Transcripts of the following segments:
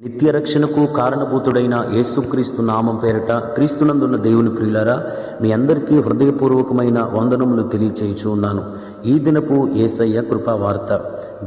నిత్య రక్షణకు కారణభూతుడైన యేసుక్రీస్తు నామం పేరట క్రీస్తునందున్న దేవుని ప్రియులారా మీ అందరికీ హృదయపూర్వకమైన వందనములు తెలియచేయుచు ఉన్నాను ఈ దినపు ఏసయ్య కృపా వార్త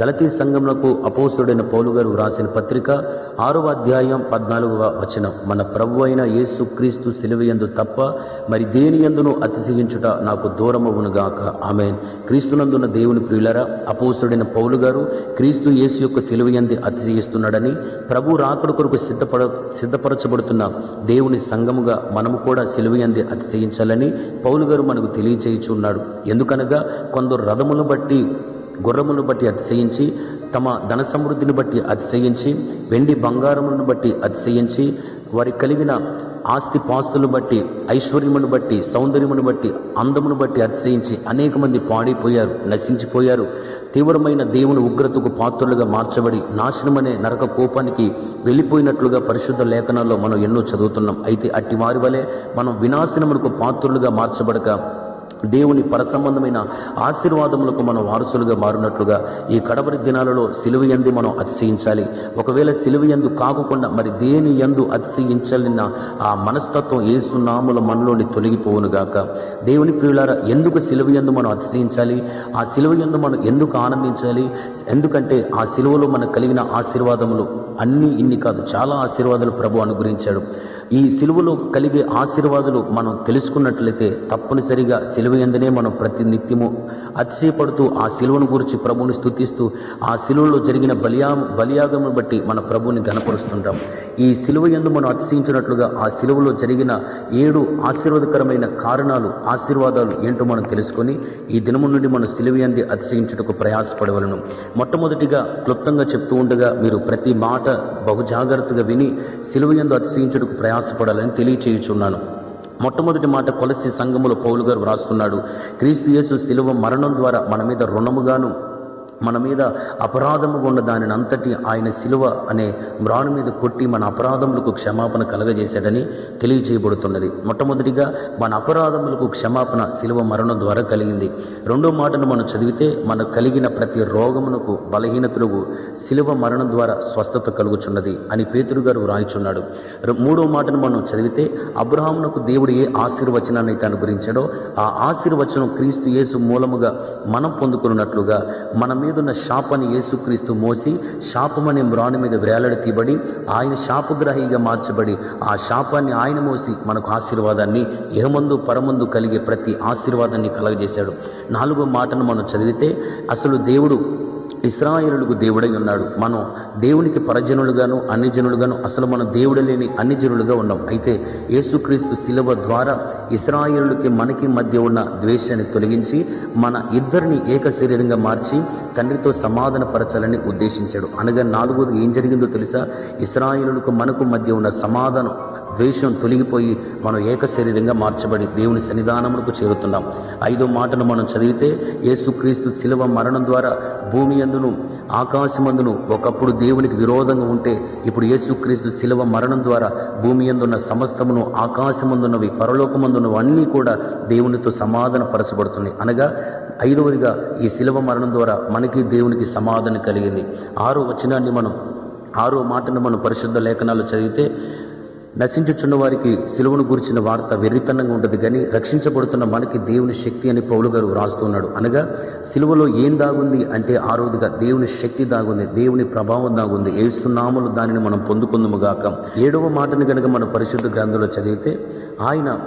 గలతీ సంఘములకు అపోసుడైన పౌలు గారు వ్రాసిన పత్రిక ఆరవ అధ్యాయం పద్నాలుగవ వచనం. మన ప్రభు అయిన యేసు క్రీస్తు సిలువయందు తప్ప మరి దేని యందును అతిశయించుట నాకు దూరమవునుగాక ఆమె క్రీస్తునందున్న దేవుని ప్రియులరా అపోసుడైన పౌలు గారు క్రీస్తు యేసు యొక్క సిలువయంది అతిశయిస్తున్నాడని ప్రభు రాకుడు కొరకు సిద్ధపడ సిద్ధపరచబడుతున్న దేవుని సంఘముగా మనము కూడా సిలువయంది అతిశయించాలని పౌలు గారు మనకు తెలియచేయుచున్నాడు. ఎందుకనగా కొందరు రథమును బట్టి గుర్రములను బట్టి అతిశయించి తమ ధన సమృద్ధిని బట్టి అతిశయించి వెండి బంగారములను బట్టి అతిశయించి వారి కలిగిన ఆస్తి పాస్తులను బట్టి ఐశ్వర్యమును బట్టి సౌందర్యమును బట్టి అందమును బట్టి అతిశయించి అనేక మంది పాడిపోయారు నశించిపోయారు. తీవ్రమైన దేవుని ఉగ్రతకు పాత్రులుగా మార్చబడి నాశనమనే నరక కోపానికి వెళ్ళిపోయినట్లుగా పరిశుద్ధ లేఖనాల్లో మనం ఎన్నో చదువుతున్నాం. అయితే అట్టి వారి వలె మనం వినాశనములకు పాత్రులుగా మార్చబడక దేవుని పరసంబంధమైన ఆశీర్వాదములకు మనం వారసులుగా మారినట్లుగా ఈ కడవరి దినాలలో సిలువ ఎందు మనం అతిశయించాలి. ఒకవేళ సిలువ ఎందు కాకుండా మరి దేని యందు అతిశయించాలన్న ఆ మనస్తత్వం ఏసునాముల మనలోని తొలగిపోవునుగాక దేవుని ప్రియులారా ఎందుకు సిలువ ఎందు మనం అతిశయించాలి? ఆ సిలువ యందు మనం ఎందుకు ఆనందించాలి? ఎందుకంటే ఆ సిలువలో మనకు కలిగిన ఆశీర్వాదములు అన్నీ ఇన్ని కాదు చాలా ఆశీర్వాదాలు ప్రభు అనుగ్రహించాడు. ఈ సిలువలో కలిగే ఆశీర్వాదాలు మనం తెలుసుకున్నట్లయితే తప్పనిసరిగా సిలువ ఎందనే మనం ప్రతి నిత్యము అతిశయపడుతూ ఆ శిలువను గురించి ప్రభువుని స్తుతిస్తూ ఆ శిలువలో జరిగిన బలియా బలియాగమును బట్టి మన ప్రభువుని గనపరుస్తుంటాం ఈ సిలువ ఎందు మనం అతిశయించినట్లుగా ఆ శిలువలో జరిగిన ఏడు ఆశీర్వాదకరమైన కారణాలు ఆశీర్వాదాలు ఏంటో మనం తెలుసుకొని ఈ దినము నుండి మనం సిలువ ఎంది అతిశయించుటకు ప్రయాసపడవలను. మొట్టమొదటిగా క్లుప్తంగా చెప్తూ ఉండగా మీరు ప్రతి మాట బహుజాగ్రత్తగా విని సిలువ ఎందు అతిశయించుటకు ప్రయాసపడాలని తెలియచేయుచున్నాను. మొట్టమొదటి మాట కొలసి సంఘములో పౌలు గారు వ్రాస్తున్నాడు. క్రీస్తు యేసు శిలువ మరణం ద్వారా మన మీద రుణముగాను మన మీద అపరాధముగా ఉన్న దానిని అంతటి ఆయన శిలువ అనే మ్రాను మీద కొట్టి మన అపరాధములకు క్షమాపణ కలగజేశాడని తెలియజేయబడుతున్నది మొట్టమొదటిగా మన అపరాధములకు క్షమాపణ శిలువ మరణం ద్వారా కలిగింది. రెండో మాటను మనం చదివితే మనకు కలిగిన ప్రతి రోగమునకు బలహీనతలకు శిలువ మరణం ద్వారా స్వస్థత కలుగుచున్నది అని పేతురు గారు వ్రాయిచున్నాడు. మూడో మాటను మనం చదివితే అబ్రహామునకు దేవుడు ఏ ఆశీర్వచనాన్ని తను గురించాడో ఆ ఆశీర్వచనం క్రీస్తు యేసు మూలముగా మనం పొందుకున్నట్లుగా మన మీదున్న శాపాన్ని యేసుక్రీస్తు మోసి శాపమనే మ్రాణి మీద వేలాడి తీయబడి ఆయన శాపగ్రహిగా మార్చబడి ఆ శాపాన్ని ఆయన మోసి మనకు ఆశీర్వాదాన్ని ఇహమందు పరమందు కలిగే ప్రతి ఆశీర్వాదాన్ని కలగజేశాడు. నాలుగో మాటను మనం చదివితే అసలు దేవుడు ఇస్రాయేలులకు దేవుడై ఉన్నాడు. మనం దేవునికి పరజనులుగాను అన్ని జనులుగాను అసలు మనం దేవుడు లేని అన్ని జనులుగా ఉన్నాం. అయితే యేసుక్రీస్తు శిలువ ద్వారా ఇస్రాయేలుకి మనకి మధ్య ఉన్న ద్వేషాన్ని తొలగించి మన ఇద్దరిని ఏక శరీరంగా మార్చి తండ్రితో సమాధాన పరచాలని ఉద్దేశించాడు. అనగా నాలుగోది ఏం జరిగిందో తెలుసా? ఇస్రాయేలులకు మనకు మధ్య ఉన్న సమాధానం. ద్వేషం తొలగిపోయి మనం ఏక శరీరంగా మార్చబడి దేవుని సన్నిధానములకు చేరుతున్నాం. ఐదో మాటను మనం చదివితే యేసుక్రీస్తు శిలువ మరణం ద్వారా భూమి అందును ఆకాశమందును ఒకప్పుడు దేవునికి విరోధంగా ఉంటే ఇప్పుడు యేసుక్రీస్తు శిలువ మరణం ద్వారా భూమి అందున్న సమస్తమును ఆకాశమందున్నవి పరలోకమందున్నవి అన్నీ కూడా దేవునితో సమాధాన పరచబడుతున్నాయి అనగా ఐదవదిగా ఈ శిలువ మరణం ద్వారా మనకి దేవునికి సమాధానం కలిగింది. ఆరో వచనాన్ని మనం ఆరో మాటను మనం పరిశుద్ధ లేఖనాలు చదివితే నశించుచున్న వారికి సిలువను గురించిన వార్త వెర్రితనంగా ఉంటుంది కానీ రక్షించబడుతున్న మనకి దేవుని శక్తి అని పౌలు గారు రాస్తున్నాడు అనగా సిలువలో ఏం దాగుంది అంటే ఆ రోజుగా దేవుని శక్తి దాగుంది దేవుని ప్రభావం దాగుంది. ఏసునాములు దానిని మనం పొందుకుందుము గాక. ఏడవ మాటని కనుక మన పరిశుద్ధ గ్రంథంలో చదివితే ఆయన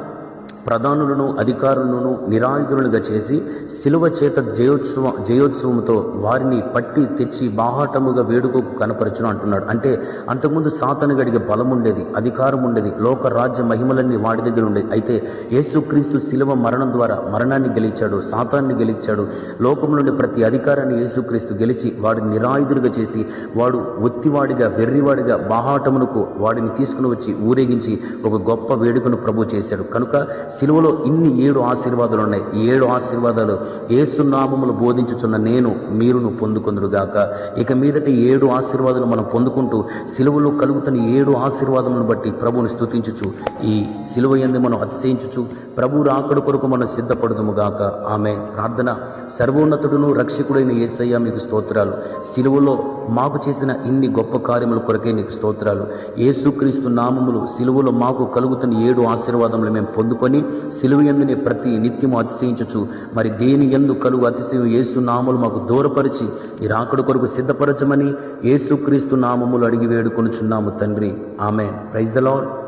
ప్రధానులను అధికారులను నిరాయుధులుగా చేసి శిలువ చేత జయోత్సవ జయోత్సవంతో వారిని పట్టి తెచ్చి బాహాటముగా వేడుకకు కనపరచును అంటున్నాడు. అంటే అంతకుముందు సాతను గడిగే బలం ఉండేది అధికారం ఉండేది లోక రాజ్య మహిమలన్నీ వాడి దగ్గర ఉండేది అయితే యేసుక్రీస్తు శిలువ మరణం ద్వారా మరణాన్ని గెలిచాడు సాతాన్ని గెలిచాడు. లోకం నుండి ప్రతి అధికారాన్ని యేసుక్రీస్తు గెలిచి వాడిని నిరాయుధులుగా చేసి వాడు ఒత్తివాడిగా వెర్రివాడిగా బాహాటమునకు వాడిని తీసుకుని వచ్చి ఊరేగించి ఒక గొప్ప వేడుకను ప్రభు చేశాడు. కనుక సిలువలో ఇన్ని ఏడు ఆశీర్వాదాలు ఉన్నాయి ఈ ఏడు ఆశీర్వాదాలు ఏసునామములు బోధించుచున్న నేను మీరును పొందుకుందురుగాక ఇక మీదటి ఏడు ఆశీర్వాదాలు మనం పొందుకుంటూ సిలువలో కలుగుతున్న ఏడు ఆశీర్వాదములను బట్టి ప్రభువుని స్తుతించుచు ఈ సిలువ ఎందు మనం అతిశయించుచు ప్రభు రాకడు కొరకు మనం సిద్ధపడదుము గాక ఆమె ప్రార్థన సర్వోన్నతుడును రక్షకుడైన ఏసయ్య మీకు స్తోత్రాలు. సిలువలో మాకు చేసిన ఇన్ని గొప్ప కార్యముల కొరకే నీకు స్తోత్రాలు. ఏసుక్రీస్తు నామములు సిలువలో మాకు కలుగుతున్న ఏడు ఆశీర్వాదములు మేము పొందుకొని సిలువ ఎందుని ప్రతి నిత్యము అతిశయించచ్చు మరి దేని ఎందు కలుగు అతిశయం యేసు నామలు మాకు దూరపరిచి ఈ రాకడు కొరకు సిద్ధపరచమని యేసుక్రీస్తు నామములు అడిగి వేడుకొనుచున్నాము తండ్రి. ఆమె ప్రైజ్ ద లార్డ్.